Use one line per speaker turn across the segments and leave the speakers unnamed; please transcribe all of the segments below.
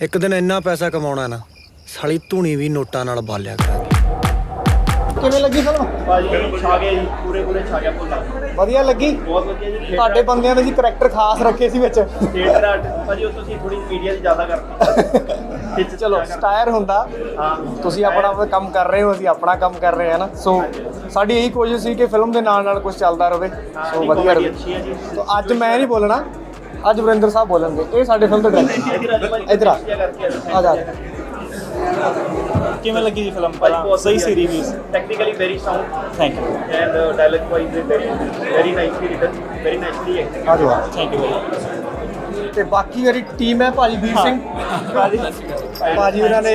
ਇੱਕ ਦਿਨ ਇੰਨਾ ਪੈਸਾ ਕਮਾਉਣਾ ਨਾ ਸਾਲੀ ਧੂਣੀ ਵੀ ਨੋਟਾਂ ਨਾਲ ਬਾਲਿਆ ਕਰਾਂਗੇ।
ਕਿਵੇਂ ਲੱਗੀ ਫਿਲਮ
ਭਾਜੀ ਛਾ ਗਿਆ ਜੀ ਪੂਰੇ ਪੂਰੇ ਛਾ ਗਿਆ ਭੁੱਲਾ।
ਵਧੀਆ ਲੱਗੀ?
ਬਹੁਤ ਵਧੀਆ ਜੀ
ਤੁਹਾਡੇ ਬੰਦਿਆਂ ਦੇ ਜੀ ਕਰੈਕਟਰ ਖਾਸ ਰੱਖੇ ਸੀ ਵਿੱਚ।
ਥੀਏਟਰ ਆਰਟ ਭਾਜੀ ਉਹ ਤੁਸੀਂ ਥੋੜੀ ਮੀਡੀਆ 'ਚ ਜ਼ਿਆਦਾ ਕਰਤੀ ਖਿੱਚ
ਚਲੋ ਸਟਾਇਰ ਹੁੰਦਾ।
ਹਾਂ।
ਤੁਸੀਂ ਆਪਣਾ ਕੰਮ ਕਰ ਰਹੇ ਹੋ ਅਸੀਂ ਆਪਣਾ ਕੰਮ ਕਰ ਰਹੇ ਹਾਂ ਨਾ। ਸੋ ਸਾਡੀ ਇਹੀ ਕੋਸ਼ਿਸ਼ ਸੀ ਕਿ ਫਿਲਮ ਦੇ ਨਾਲ ਨਾਲ ਕੁਝ ਚੱਲਦਾ ਰਹੇ। ਸੋ ਵਧੀਆ ਰਹੇ।
ਅੱਛੀ ਹੈ ਜੀ।
ਅੱਜ ਮੈਂ ਨਹੀਂ ਬੋਲਣਾ। ਅੱਜ ਵਰਿੰਦਰ ਸਾਹਿਬ ਬੋਲਣਗੇ। ਇਹ ਸਾਡੇ ਫਿਲਮ ਦੇ ਡਾਇਰੈਕਟਰ ਇੱਧਰ ਆ। ਆ ਜਾ।
ਕਿਵੇਂ ਲੱਗੀ ਜੀ ਫਿਲਮ
ਬਹੁਤ
ਸਹੀ ਸੀ। Reviews
technically very sound
thank you
and dialogue wise very very nicely written very nicely acting
ਆ ਜਾਓ
ਥੈਂਕ ਯੂ
ਤੇ ਬਾਕੀ ਮੇਰੀ ਟੀਮ ਹੈ ਭਾਜੀ ਵੀਰ ਸਿੰਘ।
ਭਾਜੀ।
ਭਾਜੀ ਉਹਨਾਂ ਨੇ।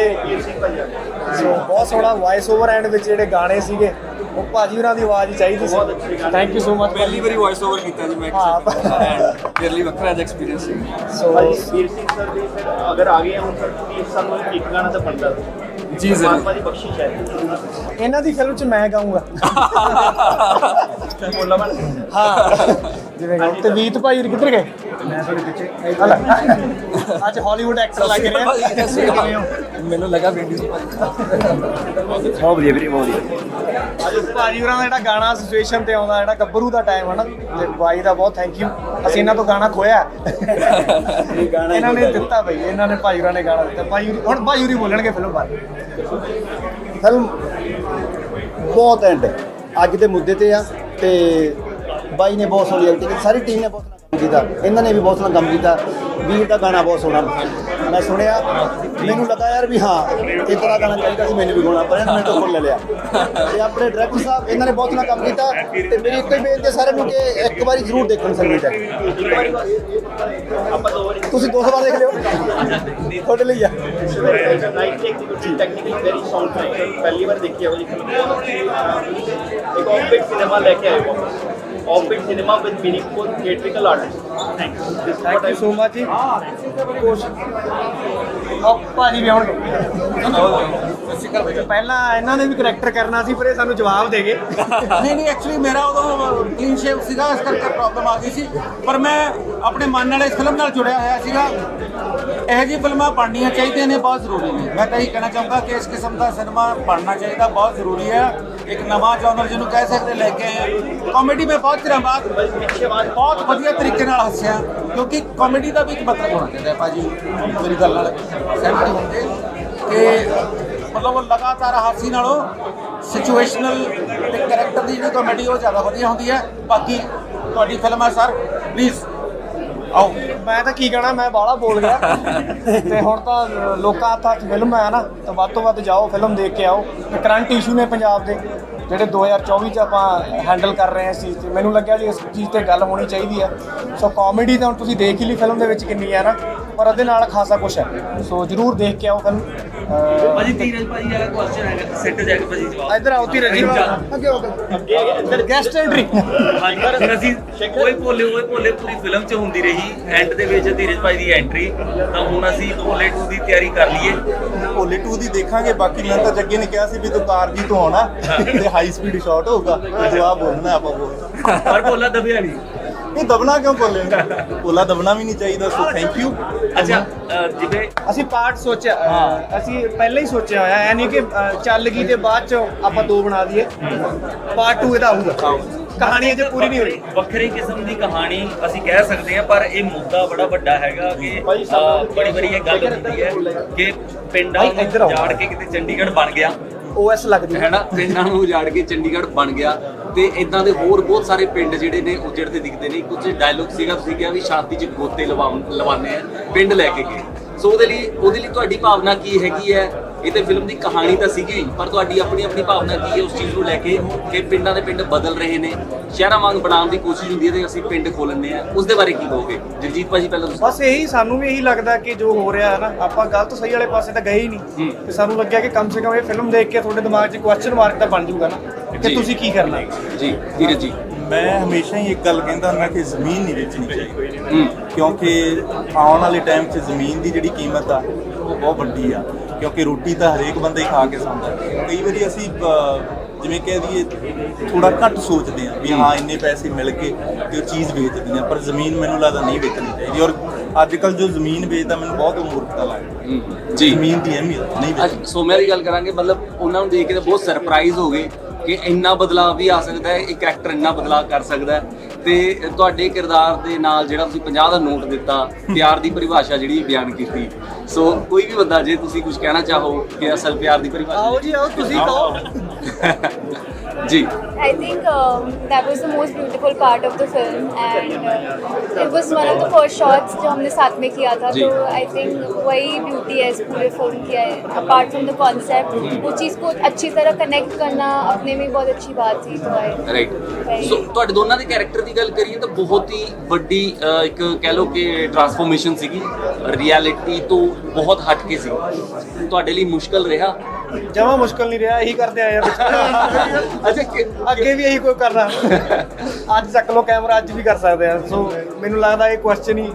ਸੋ ਬਹੁਤ ਸੋਹਣਾ ਵਾਇਸ ਓਵਰ ਐਂਡ ਵਿੱਚ ਜਿਹੜੇ ਗਾਣੇ ਸੀਗੇ। ਉਹ ਭਾਜੀ ਉਹਨਾਂ ਦੀ ਆਵਾਜ਼ ਹੀ ਚਾਹੀਦੀ ਸੀ।
ਬਹੁਤ ਅੱਛੇ ਗਾਣੇ
ਥੈਂਕ ਯੂ ਸੋ ਮਚ
ਪਹਿਲੀ ਵਾਰੀ ਵੌਇਸ ਓਵਰ ਕੀਤਾ ਜੀ ਮੈਂ
ਹਾਂ
ਮੇਰੇ ਲਈ ਵੱਖਰਾ ਜਿਹਾ ਐਕਸਪੀਰੀਅੰਸ ਸੀ।
ਸੋ
ਵੀਰ ਸਿੰਘ ਸਰ ਦੀ ਫਿਰ ਅਗਰ ਆ ਗਏ ਹੁਣ ਸਰ ਕਿ ਸਾਨੂੰ ਇੱਕ ਗਾਣਾ ਤਾਂ ਬਣਦਾ
ਜੀ ਜ਼ਰੂਰ।
ਪਰਮਾਤਮਾ ਦੀ ਬਖਸ਼ਿਸ਼ ਹੈ।
ਇਹਨਾਂ ਦੀ ਫਿਲਮ 'ਚ ਮੈਂ ਗਾਉਂਗਾ
ਬੋਲਾ
ਹਾਂ। ਜਿਵੇਂ ਗਾਉਂ ਤੇ ਵੀਤ ਭਾਈ ਕਿੱਧਰ ਗਏ? ਮੈਂ ਥੋੜੀ ਪਿੱਛੇ। ਅੱਜ ਹਾਲੀਵੁੱਡ ਐਕਟਰ ਲੱਗ ਰਹੇ। ਆ ਕਿਵੇਂ ਹੋ?
ਮੈਨੂੰ ਲੱਗਾ ਵਿੰਡੀ ਸੀ
ਅੱਜ ਭਾਜੀ ਹੋਰਾਂ ਦਾ ਜਿਹੜਾ ਗਾਣਾ ਸਿਚੁਏਸ਼ਨ ਤੇ ਆਉਂਦਾ ਜਿਹੜਾ ਗੱਭਰੂ ਦਾ ਟਾਈਮ ਹੈ ਨਾ ਤੇ ਬਾਈ ਦਾ ਬਹੁਤ ਥੈਂਕ ਯੂ ਅਸੀਂ ਇਹਨਾਂ ਤੋਂ ਗਾਣਾ ਖੋਇਆ। ਇਹਨਾਂ ਨੇ ਦਿੱਤਾ ਬਈ ਇਹਨਾਂ ਨੇ ਭਾਈ ਹੋਰਾਂ ਨੇ ਗਾਣਾ ਦਿੱਤਾ। ਭਾਈ ਹੁਣ ਭਾਈ ਹੋਰੀ ਬੋਲਣਗੇ ਫਿਲਮ ਬਾਰੇ।
ਫਿਲਮ ਬਹੁਤ ਐਂਡ ਅੱਜ ਦੇ ਮੁੱਦੇ ਤੇ ਆ ਤੇ ਬਾਈ ਨੇ ਬਹੁਤ ਸੋਹਣੀ ਐਕਟਿੰਗ ਸਾਰੀ ਟੀਮ ਨੇ ਬਹੁਤ ਸੋਹਣਾ ਕੰਮ ਕੀਤਾ। ਇਹਨਾਂ ਨੇ ਵੀ ਬਹੁਤ ਸੋਹਣਾ ਕੰਮ ਕੀਤਾ। ਵੀਰ ਦਾ ਗਾਣਾ ਬਹੁਤ ਸੋਹਣਾ। ਮੈਂ ਸੁਣਿਆ, ਮੈਨੂੰ ਲੱਗਾ ਯਾਰ ਵੀ ਹਾਂ ਇਹ ਤਰ੍ਹਾਂ ਗਾਣਾ ਚਾਹੀਦਾ ਸੀ, ਮੈਨੂੰ ਵੀ ਗਾਉਣਾ, ਪਰ ਇਹਨਾਂ ਨੇ ਤੋਂ ਫੁੱਲ ਲੈ ਲਿਆ। ਤੇ ਆਪਣੇ ਡਾਇਰੈਕਟਰ ਸਾਹਿਬ, ਇਹਨਾਂ ਨੇ ਬਹੁਤ ਸੋਹਣਾ ਕੰਮ ਕੀਤਾ। ਤੇ ਮੇਰੀ ਇੱਕੋ ਹੀ ਬੇਨਤੀ ਹੈ ਸਾਰਿਆਂ ਨੂੰ ਕਿ ਇੱਕ ਵਾਰੀ ਜ਼ਰੂਰ ਦੇਖਣ ਸੰਗੀਤ ਹੈ। ਤੁਸੀਂ ਦੋ ਸੌ ਵਾਰ ਦੇਖ ਲਿਓ। ਤੁਹਾਡੇ ਲਈ ਆ।
ਟੈਕਨੀਕਲੀ ਵੈਰੀ ਸਾਊਂਡ ਪਹਿਲੀ ਵਾਰ ਦੇਖੀ ਹੈ ਉਹ ਜੀ ਫਿਲਮ ਇੱਕ ਸਿਨੇਮਾ ਲੈ ਕੇ ਆਏ ਹੋ offbeat cinema with meaningful theatrical artist thank you this
thank you so much ਜੀ ਕੋਸ਼ ਆ ਭਾਜੀ ਵੀ ਆਉਣਗੇ ਪਹਿਲਾਂ ਇਹਨਾਂ ਨੇ ਵੀ ਕਰੈਕਟਰ ਕਰਨਾ ਸੀ ਪਰ ਇਹ ਸਾਨੂੰ ਜਵਾਬ ਦੇ ਗਏ।
ਨਹੀਂ ਨਹੀਂ ਐਕਚੁਅਲੀ ਮੇਰਾ ਉਦੋਂ ਕਲੀਨ ਸ਼ੇਵ ਸੀਗਾ, ਇਸ ਕਰਕੇ ਪ੍ਰੋਬਲਮ ਆ ਗਈ ਸੀ। ਪਰ ਮੈਂ ਆਪਣੇ ਮਨ ਨਾਲ ਇਸ ਫਿਲਮ ਨਾਲ ਜੁੜਿਆ ਹੋਇਆ ਸੀਗਾ। ਇਹ ਜੀ ਫਿਲਮਾਂ ਬਣਨੀਆਂ ਚਾਹੀਦੀਆਂ ਨੇ, ਬਹੁਤ ਜ਼ਰੂਰੀ ਨੇ। ਮੈਂ ਤਾਂ ਇਹ ਕਹਿਣਾ ਚਾਹੂੰਗਾ ਕਿ ਇਸ ਕਿਸਮ ਦਾ ਸਿਨੇਮਾ ਬਣਨਾ ਚਾਹੀਦਾ, ਬਹੁਤ ਜ਼ਰੂਰੀ ਹੈ। ਇੱਕ ਨਵਾਂ ਜਨਰ ਜਿਹਨੂੰ ਕਹਿ ਸਕਦੇ ਲੈ ਕੇ ਆਏ ਹਾਂ। ਕਾਮੇਡੀ ਮੈਂ ਬਹੁਤ ਚਿਰਾਂ ਬਾਅਦ ਬਹੁਤ ਵਧੀਆ ਤਰੀਕੇ ਨਾਲ ਹੱਸਿਆ, ਕਿਉਂਕਿ ਕਾਮੇਡੀ ਦਾ ਵੀ ਇੱਕ ਮਤਲਬ ਹੋਣਾ ਚਾਹੀਦਾ ਹੈ, ਭਾਜੀ। ਮੇਰੀ ਗੱਲ ਨਾਲ ਸਹਿਮਤ ਹੋਣਗੇ ਕਿ ਮਤਲਬ ਉਹ ਲਗਾਤਾਰ ਹਾਸੀ ਨਾਲੋਂ ਸਿਚੁਏਸ਼ਨਲ ਤੇ ਕੈਰੈਕਟਰ ਦੀ ਜਿਹੜੀ ਕਾਮੇਡੀ ਉਹ ਜ਼ਿਆਦਾ ਵਧੀਆ ਹੁੰਦੀ ਹੈ। ਬਾਕੀ ਤੁਹਾਡੀ ਫਿਲਮ ਹੈ ਸਰ ਪਲੀਜ਼ ਆਓ।
ਮੈਂ ਤਾਂ ਕੀ ਕਹਿਣਾ, ਮੈਂ ਬਾਹਲਾ ਬੋਲ ਗਿਆ। ਤੇ ਹੁਣ ਤਾਂ ਲੋਕਾਂ ਹੱਥਾਂ 'ਚ ਫਿਲਮ ਹੈ ਨਾ, ਤਾਂ ਵੱਧ ਤੋਂ ਵੱਧ ਜਾਓ ਫਿਲਮ ਦੇਖ ਕੇ ਆਓ। ਤੇ ਕਰੰਟ ਇਸ਼ੂ ਨੇ ਪੰਜਾਬ ਦੇ, ਜਿਹੜੇ 2024 ਚ ਆਪਾਂ ਹੈਂਡਲ ਕਰ ਰਹੇ ਹਾਂ ਇਸ ਚੀਜ਼ ਤੇ। ਮੈਨੂੰ ਲੱਗਿਆ ਜੀ ਇਸ ਚੀਜ਼ ਤੇ ਗੱਲ ਹੋਣੀ ਚਾਹੀਦੀ ਹੈ। ਸੋ ਕਾਮੇਡੀ ਤਾਂ ਹੁਣ ਤੁਸੀਂ ਦੇਖ ਹੀ ਲਈ ਫਿਲਮ ਦੇ ਵਿੱਚ ਕਿੰਨੀ ਹੈ ਨਾ। ਪਰ ਉਹਦੇ ਨਾਲ ਖਾਸਾ ਕੁਝ ਹੈ। ਸੋ ਜਰੂਰ ਦੇਖ ਕੇ ਆਓ ਫਿਲਮ
ਭਾਜੀ ਧੀਰਜ ਭਾਜੀ ਵਾਲਾ ਕੁਐਸਚਨ ਹੈਗਾ ਸੈੱਟ ਜਾ ਕੇ ਭਾਜੀ ਜਵਾਬ।
ਇਧਰ ਆਓ ਧੀਰਜ ਜੀ। ਅੱਗੇ ਹੋ
ਅੱਗੇ ਅੰਦਰ
ਗੈਸਟ ਐਂਟਰੀ
ਹਾਂਜੀ ਫਿਰ ਅਸੀਂ ਕੋਈ ਭੋਲੇ ਹੋਏ ਭੋਲੇ ਪੂਰੀ ਫਿਲਮ 'ਚ ਹੁੰਦੀ ਰਹੀ ਐਂਡ ਦੇ ਵਿੱਚ ਧੀਰਜ ਭਾਈ ਦੀ ਐਂਟਰੀ ਤਾਂ ਹੁਣ ਅਸੀਂ ਭੋਲੇ 2 ਦੀ ਤਿਆਰੀ ਕਰ ਲਈਏ।
ਭੋਲੇ 2 ਦੀ ਦੇਖਾਂਗੇ ਬਾਕੀ ਮੈਂ ਤਾਂ ਜੱਗੇ ਨੇ ਕਿਹਾ ਸੀ ਵੀ ਤੂੰ ਕਾਰ ਜੀ ਤੋਂ ਆਉਣਾ ਤੇ ਹਾਈ ਸਪੀਡ ਸ਼ਾਟ ਹੋਊਗਾ ਜਵਾਬ ਬੋਲਣਾ ਆਪਾਂ ਬੋਲ
ਪਰ ਭੋਲਾ ਦਬਿਆ ਨਹੀਂ
ਇਹ ਦਬਣਾ ਕਿਉਂ ਭੋਲੇ? ਭੋਲਾ ਦਬਣਾ ਵੀ ਨਹੀਂ ਚਾਹੀਦਾ ਸੋ ਥੈਂਕ ਯੂ
ਅੱਛਾ ਜਿਵੇਂ
ਅਸੀਂ ਪਾਰਟ ਸੋਚਿਆ ਅਹ, ਅਸੀਂ ਪਹਿਲਾਂ ਹੀ ਸੋਚਿਆ ਹੋਇਆ ਐ ਨਹੀਂ ਕਿ ਅਹ, ਚੱਲ ਗਈ ਤੇ ਬਾਅਦ ਚ ਆਪਾਂ ਦੋ ਬਣਾ ਦਈਏ। ਪਾਰਟ 2 ਇਹਦਾ ਆਊਗਾ। ਕਹਾਣੀ ਅਜੇ ਪੂਰੀ ਨਹੀਂ ਹੋਈ।
ਵੱਖਰੀ ਕਿਸਮ ਦੀ ਕਹਾਣੀ ਅਸੀਂ ਕਹਿ ਸਕਦੇ ਹਾਂ ਪਰ ਇਹ ਮੁੱਦਾ ਬੜਾ ਵੱਡਾ ਹੈਗਾ ਕਿ ਅ, ਬੜੀ ਵਾਰੀ ਇਹ ਗੱਲ ਹੁੰਦੀ ਹੈ ਕਿ ਪਿੰਡਾਂ। ਨੂੰ ਜਾੜ ਕੇ ਕਿਤੇ ਚੰਡੀਗੜ੍ਹ ਬਣ ਗਿਆ।
ਓਐਸ ਲੱਗਦੀ
ਹੈ ਨਾ? ਪਿੰਡਾਂ ਨੂੰ ਉਜਾੜ ਕੇ ਚੰਡੀਗੜ੍ਹ ਬਣ ਗਿਆ। ਤੇ ਇਦਾਂ ਦੇ ਹੋਰ ਬਹੁਤ ਸਾਰੇ ਪਿੰਡ ਜਿਹੜੇ ਨੇ ਉਜੜਦੇ ਦਿਖਦੇ ਨੇ, ਕੁਝ ਡਾਇਲੋਗ ਸੀਗਾ, ਤੁਸੀਂ ਕਿਹਾ ਵੀ ਸ਼ਾਂਤੀ 'ਚ ਗੋਤੇ ਲਵਾਉਣ ਲਵਾਉਂਦੇ ਆ, ਪਿੰਡ ਲੈ ਕੇ ਗਏ। ਸੋ ਉਹਦੇ ਲਈ ਉਹਦੇ ਲਈ ਤੁਹਾਡੀ ਭਾਵਨਾ ਕੀ ਹੈਗੀ ਹੈ? ਇਹ ਤੇ ਫਿਲਮ ਦੀ ਕਹਾਣੀ ਤਾਂ ਸੀਗੀ ਪਰ ਤੁਹਾਡੀ ਆਪਣੀ ਆਪਣੀ ਭਾਵਨਾ ਕੀ ਹੈ ਉਸ ਚੀਜ਼ ਨੂੰ ਲੈ ਕੇ ਕਿ ਪਿੰਡਾਂ ਦੇ ਪਿੰਡ ਬਦਲ ਰਹੇ ਨੇ? ਸ਼ਹਿਰਾਂ ਵਾਂਗ ਬਣਾਉਣ ਦੀ ਕੋਸ਼ਿਸ਼ ਹੁੰਦੀ ਹੈ ਤੇ ਅਸੀਂ ਪਿੰਡ ਖੋਲਣੇ ਆ ਉਸ ਦੇ ਬਾਰੇ ਕੀ ਕਹੋਗੇ? ਜਗਜੀਤ ਭਾਜੀ ਪਹਿਲਾਂ ਤੁਸੀਂ
ਬਸ ਇਹੀ ਸਾਨੂੰ ਵੀ ਇਹੀ ਲੱਗਦਾ ਕਿ ਜੋ ਹੋ ਰਿਹਾ ਹੈ ਨਾ ਆਪਾਂ ਗਲਤ ਸਹੀ ਵਾਲੇ ਪਾਸੇ ਤਾਂ ਗਏ ਹੀ ਨਹੀਂ। ਤੇ ਸਾਨੂੰ ਲੱਗਿਆ ਕਿ ਕਮ ਸੇ ਕਮ ਇਹ ਫਿਲਮ ਦੇਖ ਕੇ ਤੁਹਾਡੇ ਦਿਮਾਗ 'ਚ ਕੁਐਸਚਨ ਮਾਰਕ ਤਾਂ ਬਣ ਜਾਊਗਾ ਨਾ। ਕਿ। ਤੁਸੀਂ ਕੀ ਕਰਨਾ?
ਜੀ ਧੀਰਜ ਜੀ।
ਮੈਂ ਹਮੇਸ਼ਾ ਹੀ ਇੱਕ ਗੱਲ ਕਹਿੰਦਾ ਹੁੰਦਾ ਕਿ ਜ਼ਮੀਨ ਨਹੀਂ ਵੇਚਣੀ ਚਾਹੀਦੀ। ਕਿਉਂਕਿ ਆਉਣ ਵਾਲੇ ਟਾਈਮ 'ਚ ਜ਼ਮੀਨ ਦੀ ਜਿਹੜੀ ਕੀਮਤ ਆ ਉਹ ਬਹੁਤ ਵੱਡੀ ਆ। ਕਿਉਂਕਿ ਰੋਟੀ ਤਾਂ ਹਰੇਕ ਬੰਦਾ ਹੀ ਖਾ ਕੇ ਸੌਂਦਾ ਕਈ ਵਾਰੀ ਅਸੀਂ ਅਹ, ਜਿਵੇਂ ਕਹਿ ਦਈਏ ਥੋੜਾ ਘੱਟ ਸੋਚਦੇ ਆ ਵੀ ਹਾਂ ਇੰਨੇ ਪੈਸੇ ਮਿਲ ਕੇ ਤੇ ਉਹ ਚੀਜ਼ ਵੇਚਦੀ ਆ ਪਰ ਜ਼ਮੀਨ ਮੈਨੂੰ ਲੱਗਦਾ ਨਹੀਂ ਵੇਚਣੀ ਚਾਹੀਦੀ। ਔਰ ਅੱਜ ਕੱਲ ਜੋ ਜ਼ਮੀਨ ਵੇਚਦਾ ਮੈਨੂੰ ਬਹੁਤ ਮੂਰਖਤਾ ਲੱਗਦੀ
ਹਮ, ਜੀ।
ਜ਼ਮੀਨ ਦੀ ਅਹਿਮੀਅਤ ਨਹੀਂ ਵੇਚਦੀ
ਅੱਜ ਸੋਮਿਆ ਦੀ ਗੱਲ ਕਰਾਂਗੇ ਮਤਲਬ ਉਹਨਾਂ ਨੂੰ ਦੇਖ ਕੇ ਤਾਂ ਬਹੁਤ ਸਰਪ੍ਰਾਈਜ਼ ਹੋ ਗਏ ਕਿ ਇੰਨਾ ਬਦਲਾਅ ਵੀ ਆ ਸਕਦਾ ਹੈ ਇੱਕ ਐਕਟਰ ਇੰਨਾ ਬਦਲਾਅ ਕਰ ਸਕਦਾ ਹੈ। ਤੇ ਤੁਹਾਡੇ ਕਿਰਦਾਰ ਦੇ ਨਾਲ ਜਿਹੜਾ ਤੁਸੀਂ 50 ਦਾ ਨੋਟ ਦਿੱਤਾ ਪਿਆਰ ਦੀ ਪਰਿਭਾਸ਼ਾ ਜਿਹੜੀ ਬਿਆਨ ਕੀਤੀ ਸੋ ਕੋਈ ਵੀ ਬੰਦਾ ਜੇ ਤੁਸੀਂ ਕੁਝ ਕਹਿਣਾ ਚਾਹੋ ਕਿ ਅਸਲ ਪਿਆਰ ਦੀ ਪਰਿਭਾਸ਼ਾ
ਆਓ ਜੀ ਆਓ ਤੁਸੀਂ ਕਹੋ
ਜੀ
I think um, that was the most beautiful part of the film, and uh, it was one of the first shots जो हमने साथ में किया था.
जी।
तो I think वही ब्यूटी है इस पूरे फिल्म की है. Apart from the concept, वो चीज़ को अच्छी तरह कनेक्ट करना अपने में बहुत अच्छी बात थी. तो I
ਰਾਈਟ
Right.
ਸੋ ਤੁਹਾਡੇ ਦੋਨਾਂ ਦੇ ਕੈਰੈਕਟਰ ਦੀ ਗੱਲ ਕਰੀਏ ਤਾਂ ਬਹੁਤ ਹੀ ਵੱਡੀ ਇੱਕ ਕਹਿ ਲਓ ਕਿ ਟਰਾਂਸਫੋਰਮੇਸ਼ਨ ਸੀਗੀ। ਰਿਐਲਿਟੀ ਤੋਂ ਬਹੁਤ ਹਟ ਕੇ ਸੀ। ਤੁਹਾਡੇ ਲਈ ਮੁਸ਼ਕਲ ਰਿਹਾ?
ਜਮਾ ਮੁਸ਼ਕਲ ਨਹੀਂ ਰਿਹਾ ਇਹੀ ਕਰਦੇ ਆਏ ਆ
ਅੱਛਾ ਕਿ-
ਅੱਗੇ ਵੀ ਇਹੀ ਕੋਈ ਕਰਨਾ। ਅੱਜ ਚੱਕ ਲੋ ਕੈਮਰਾ ਅੱਜ ਵੀ ਕਰ ਸਕਦੇ ਆ। ਸੋ ਮੈਨੂੰ ਲੱਗਦਾ ਇਹ ਕੁਐਸਚਨ ਹੀ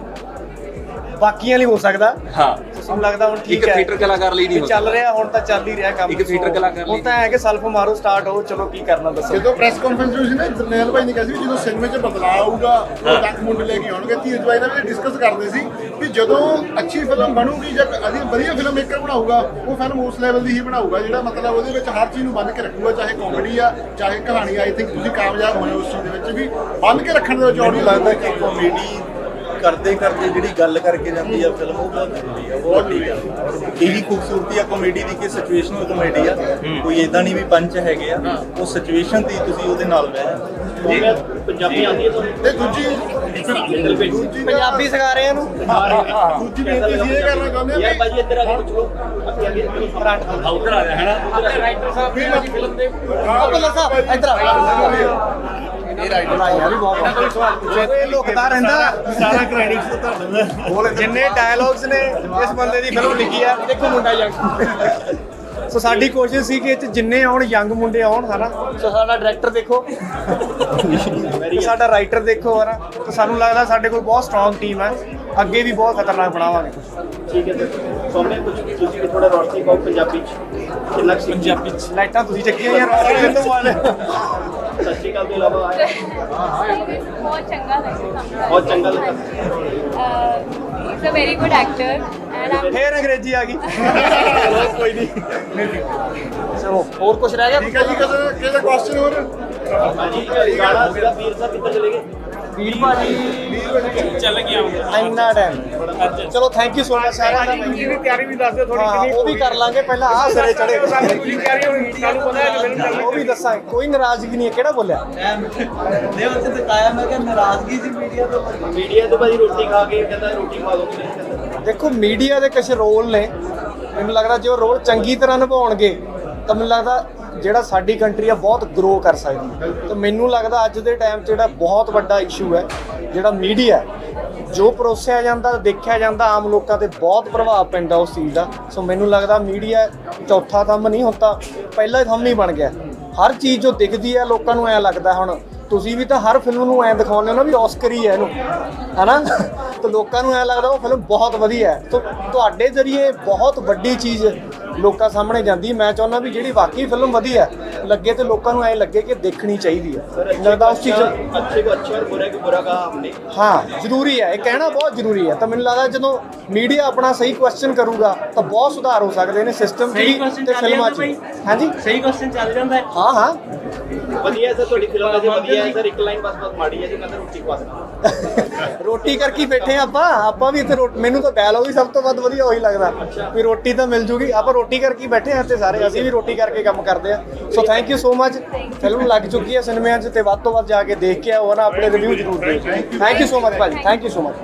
ਬਾਕੀਆਂ ਲਈ ਹੋ ਸਕਦਾ।
ਹਾਂ।
ਮੈਨੂੰ ਲੱਗਦਾ ਹੁਣ ਠੀਕ
ਇੱਕ
ਹੈ।
theater ਕਲਾਕਾਰ ਲਈ ਨਹੀਂ
ਚੱਲ। ਰਿਹਾ ਹੁਣ ਤਾਂ ਚੱਲ ਹੀ ਰਿਹਾ ਕੰਮ
ਇੱਕ theater
ਸੋ
ਕਲਾਕਾਰ ਲਈ
ਹੁਣ ਤਾਂ ਹੈ ਕਿ ਸੈਲਫ ਮਾਰੋ ਸਟਾਰਟ ਹੋ ਚਲੋ ਕੀ ਕਰਨਾ ਦੱਸੋ।
ਜਦੋਂ ਪ੍ਰੈਸ ਕਾਨਫਰੰਸ ਹੋਈ ਸੀ ਨਾ ਜਰਨੈਲ ਭਾਈ ਨੇ ਕਿਹਾ ਸੀ ਵੀ ਜਦੋਂ ਸਿਨੇਮੇ 'ਚ ਬਦਲਾਅ ਆਊਗਾ ਉਹ ਤੱਕ ਮੁੰਡੇ ਲੈ ਕੇ ਆਉਣਗੇ। ਧੀਰਜ ਭਾਈ ਨਾਲ ਵੀ ਡਿਸਕਸ ਕਰਦੇ ਸੀ ਵੀ ਜਦੋਂ ਅੱਛੀ ਫਿਲਮ ਬਣੂਗੀ ਜਾਂ ਅਧੀ ਵਧੀਆ ਫਿਲਮ ਮੇਕਰ ਬਣਾਊਗਾ ਉਹ ਫਿਲਮ ਉਸ ਲੈਵਲ ਦੀ ਹੀ ਬਣਾਊਗਾ ਜਿਹੜਾ ਮਤਲਬ ਉਹਦੇ ਵਿੱਚ ਹਰ ਚੀਜ਼ ਨੂੰ ਬੰਨ ਕੇ ਰੱਖੂਗਾ ਚਾਹੇ ਕਾਮੇਡੀ ਆ ਚਾਹੇ ਕਹਾਣੀ ਆਈ ਥਿੰਕ ਤੁਸੀਂ ਕਾਮਯਾਬ ਹੋਏ ਉਸ ਚੀਜ਼ ਦੇ ਵਿੱਚ ਵੀ। ਬੰਨ ਕੇ ਰੱਖਣ ਦੇ ਵਿੱਚ
ਲੱਗਦਾ ਕਿ ਕਾਮੇਡੀ ਕਰਦੇ ਕਰਦੇ ਜਿਹੜੀ ਗੱਲ ਕਰਕੇ ਜਾਂਦੀ ਆ ਫਿਲਮ ਉਹ ਬਹੁਤ ਜ਼ਰੂਰੀ ਆ ਬਹੁਤ ਵੱਡੀ ਆ। ਇਹੀ ਖੂਬਸੂਰਤੀ ਆ ਕਾਮੇਡੀ ਦੀ ਕਿ ਸਿਚੁਏਸ਼ਨਲ ਕਾਮੇਡੀ ਆ। ਕੋਈ ਇਦਾਂ ਨਹੀਂ ਵੀ ਪੰਚ ਹੈਗੇ ਆ ਉਹ ਸਿਚੁਏਸ਼ਨ ਦੀ ਤੁਸੀਂ ਉਹਦੇ ਨਾਲ ਬਹਿ ਜਾਓ।
ਪੰਜਾਬੀ ਆਉਂਦੀ ਹੈ ਤੁਹਾਨੂੰ
ਤੇ ਦੂਜੀ
ਪੰਜਾਬੀ ਸਿਖਾ ਰਹੇ ਇਹਨੂੰ।
ਦੂਜੀ ਬੇਨਤੀ ਅਸੀਂ ਇਹ ਕਰਨਾ ਚਾਹੁੰਦੇ ਆ
ਯਾਰ
ਵੀ
ਭਾਜੀ ਇੱਧਰ ਆ ਕੇ ਪੁੱਛ ਲਓ ਅੱਗੇ ਅੱਗੇ ਉਧਰ ਆ ਗਿਆ ਹੈ ਰਾਈਟਰ ਸਾਹਿਬ ਫਿਲਮ ਦੇ।
ਬੱਲਾ ਸਾਹਿਬ
ਇੱਧਰ ਆ। ਇਹ ਰਾਈਟਰ ਯਾਰ ਵੀ ਬਹੁਤ ਸਵਾਲ ਇਹ ਲੁਕਦਾ ਰਹਿੰਦਾ। ਸਾਰਾ ਕ੍ਰੈਡਿਟ ਤੁਹਾਡਾ ਜਿੰਨੇ ਡਾਇਲੌਗਸ ਨੇ ਇਸ ਬੰਦੇ ਦੀ ਫਿਲਮ ਲਿਖੀ ਆ। ਦੇਖੋ ਮੁੰਡਾ ਯੰਗ ਸੋ ਸਾਡੀ ਕੋਸ਼ਿਸ਼ ਸੀ ਕਿ ਇਹ ਚ ਜਿੰਨੇ ਆਉਣ ਯੰਗ ਮੁੰਡੇ ਆਉਣ ਹਨਾ। ਸੋ ਸਾਡਾ ਡਾਇਰੈਕਟਰ ਦੇਖੋ। ਤੇ ਸਾਡਾ ਰਾਈਟਰ ਦੇਖੋ ਹਨਾ। ਤੇ ਸਾਨੂੰ ਲੱਗਦਾ ਸਾਡੇ ਕੋਲ ਬਹੁਤ ਸਟਰੋਂਗ ਟੀਮ ਹੈ ਅੱਗੇ ਵੀ ਬਹੁਤ ਖਤਰਨਾਕ ਬਣਾਵਾਂਗੇ।
ਠੀਕ ਹੈ ਸੋਮਨੇ ਕੁਝ ਤੁਸੀਂ ਥੋੜਾ ਰੋਸ਼ਨੀ ਪਾਓ ਪੰਜਾਬੀ ਚ। ਕਿੰਨਾ ਕੁ ਪੰਜਾਬੀ ਚ।
ਲਾਈਟਾਂ ਤੁਸੀਂ ਚੱਕੀਆਂ ਯਾਰ ਰੋਸ਼ਨੀ ਤੋਂ ਵਾਲੇ
ਸਤਿ ਸ਼੍ਰੀ ਅਕਾਲ ਤੋਂ ਇਲਾਵਾ ਆਏ
ਬਹੁਤ ਚੰਗਾ ਲੱਗਿਆ
ਸਾਨੂੰ ਬਹੁਤ ਚੰਗਾ
ਲੱਗਾ। Is a very good actor and ਆਮ
ਫੇਰ ਅੰਗਰੇਜ਼ੀ ਆ ਗਈ। ਚਲੋ ਕੋਈ ਨਹੀਂ। ਚਲੋ ਹੋਰ ਕੁਝ ਰਹਿ ਗਿਆ
ਠੀਕ ਹੈ ਜੀ ਕਿਸੇ ਕਿਸੇ ਕੁਐਸਚਨ ਹੋਰ?
ਹਾਂਜੀ ਗਾਣਾ ਸੀਗਾ ਵੀਰ ਸਾਹਿਬ ਕਿੱਥੇ ਚਲੇ ਗਏ?
ਵੀਰ ਭਾਜੀ ਚੱਲ ਗਿਆ ਇੰਨਾ ਟਾਈਮ ਚਲੋ ਥੈਂਕ ਯੂ ਸੋ ਮਚ ਸਾਰਿਆਂ ਦਾ। ਤੁਸੀਂ ਵੀ ਤਿਆਰੀ ਵੀ ਦੱਸ ਦਿਓ ਥੋੜੀ ਕਿੰਨੀ ਉਹ ਵੀ ਕਰ ਲਾਂਗੇ ਪਹਿਲਾਂ ਆ ਸਿਰੇ ਚੜੇ ਤੁਸੀਂ ਤਿਆਰੀ ਹੋਣੀ ਸਾਨੂੰ ਪਤਾ ਹੈ ਕਿ ਫਿਲਮ ਉਹ ਵੀ ਦੱਸਾਂਗੇ ਕੋਈ ਨਾਰਾਜ਼ਗੀ ਨਹੀਂ ਹੈ। ਕਿਹੜਾ ਬੋਲਿਆ?
ਮੀਡੀਆ ਤੋਂ ਭਾਜੀ ਰੋਟੀ ਖਾ ਕੇ ਕਹਿੰਦਾ ਰੋਟੀ ਖਾ ਦੋ
ਦੇਖੋ ਮੀਡੀਆ ਦੇ ਕੁਝ ਰੋਲ ਨੇ। ਮੈਨੂੰ ਲੱਗਦਾ ਜੇ ਉਹ ਰੋਲ ਚੰਗੀ ਤਰ੍ਹਾਂ ਨਿਭਾਉਣਗੇ ਤਾਂ ਮੈਨੂੰ ਲੱਗਦਾ ਜਿਹੜਾ ਸਾਡੀ ਕੰਟਰੀ ਆ, ਬਹੁਤ ਗਰੋ ਕਰ ਸਕਦੀ ਹੈ। ਤੇ ਮੈਨੂੰ ਲੱਗਦਾ ਅੱਜ ਦੇ ਟਾਈਮ 'ਚ ਜਿਹੜਾ ਬਹੁਤ ਵੱਡਾ ਇਸ਼ੂ ਹੈ, ਜਿਹੜਾ ਮੀਡੀਆ ਜੋ ਪਰੋਸਿਆ ਜਾਂਦਾ, ਦੇਖਿਆ ਜਾਂਦਾ, ਆਮ ਲੋਕਾਂ ਤੇ ਬਹੁਤ ਪ੍ਰਭਾਵ ਪੈਂਦਾ ਉਸ ਚੀਜ਼ ਦਾ। ਸੋ ਮੈਨੂੰ ਲੱਗਦਾ ਮੀਡੀਆ ਚੌਥਾ ਥੰਮ ਨਹੀਂ ਹੁੰਦਾ ਪਹਿਲਾ ਥੰਮ ਹੀ ਬਣ ਗਿਆ। ਹਰ ਚੀਜ਼ ਜੋ ਦਿਖਦੀ ਹੈ, ਲੋਕਾਂ ਨੂੰ ਐ ਲੱਗਦਾ ਹੁਣ। ਤੁਸੀਂ ਵੀ ਤਾਂ ਹਰ ਫਿਲਮ ਨੂੰ ਐਂ ਦਿਖਾਉਂਦੇ ਹੋ ਨਾ ਵੀ ਔਸਕਰ ਹੀ ਹੈ ਇਹਨੂੰ, ਹਨਾ? ਤਾਂ ਲੋਕਾਂ ਨੂੰ ਐ ਲੱਗਦਾ ਉਹ ਫਿਲਮ ਬਹੁਤ ਵਧੀਆ ਹੈ। ਤਾਂ ਤੁਹਾਡੇ ਜ਼ਰੀਏ ਬਹੁਤ ਵੱਡੀ ਚੀਜ਼ ਲੋਕਾਂ ਸਾਹਮਣੇ ਜਾਂਦੀ ਮੈਂ ਚਾਹੁੰਦਾ ਵੀ ਜਿਹੜੀ ਵਾਕਈ ਫਿਲਮ ਵਧੀਆ ਲੱਗੇ ਤੇ ਲੋਕਾਂ ਨੂੰ ਐ ਲੱਗੇ ਕਿ ਦੇਖਣੀ ਚਾਹੀਦੀ ਹੈ। ਲੱਗਦਾ ਉਸ ਚੀਜ਼
ਅੱਛੇ ਕੋ ਅੱਛਾ ਔਰ ਬੁਰੇ ਕੋ ਬੁਰਾ ਕਹਾ ਆਪਨੇ?
ਹਾਂ ਜ਼ਰੂਰੀ ਹੈ। ਇਹ ਕਹਿਣਾ ਬਹੁਤ ਜ਼ਰੂਰੀ ਹੈ। ਤਾਂ ਮੈਨੂੰ ਲੱਗਦਾ ਜਦੋਂ ਮੀਡੀਆ ਆਪਣਾ ਸਹੀ ਕੁਐਸਚਨ ਕਰੂਗਾ ਤਾਂ ਬਹੁਤ ਸੁਧਾਰ ਹੋ ਸਕਦੇ ਨੇ ਸਿਸਟਮ ਦੀ ਤੇ ਫਿਲਮਾਂ 'ਚ। ਹਾਂਜੀ?
ਸਹੀ ਕੁਐਸਚਨ ਚੱਲ ਜਾਂਦਾ ਹੈ।
ਹਾਂ ਹਾਂ।
ਵਧੀਆ ਸਰ ਤੁਹਾਡੀ ਫਿਲਮ ਦਾ ਵਧੀਆ ਸਰ ਇੱਕ ਲਾਈਨ ਬਸ ਬਸ ਮਾੜੀ ਹੈ ਜੀ ਕਹਿੰਦਾ ਰੋਟੀ ਖਵਾ ਦੇਣਾ
ਰੋਟੀ ਕਰਕੇ ਬੈਠੇ ਹਾਂ ਆਪਾਂ। ਆਪਾਂ ਵੀ ਇੱਥੇ ਰੋ- ਮੈਨੂੰ ਤਾਂ ਡਾਇਲੌਗ ਹੀ ਸਭ ਤੋਂ ਵੱਧ ਵਧੀਆ ਉਹੀ ਲੱਗਦਾ ਵੀ ਰੋਟੀ ਤਾਂ ਮਿਲ ਜੂਗੀ। ਆਪਾਂ ਰੋਟੀ ਕਰਕੇ ਹੀ ਬੈਠੇ ਹਾਂ ਤੇ ਸਾਰੇ। ਅਸੀਂ ਵੀ ਰੋਟੀ ਕਰਕੇ ਕੰਮ ਕਰਦੇ ਆ so thank you so much film ਲੱਗ ਚੁੱਕੀ ਹੈ ਸਿਨੇਮਿਆਂ 'ਚ ਤੇ ਵੱਧ ਤੋਂ ਵੱਧ ਜਾ ਕੇ ਦੇਖ ਕੇ ਆਓ। ਨਾ ਆਪਣੇ ਰਿਵਿਊ ਜ਼ਰੂਰ ਦਿਓ। ਥੈਂਕ ਯੂ ਸੋ ਮਚ ਭਾਜੀ। Thank you so much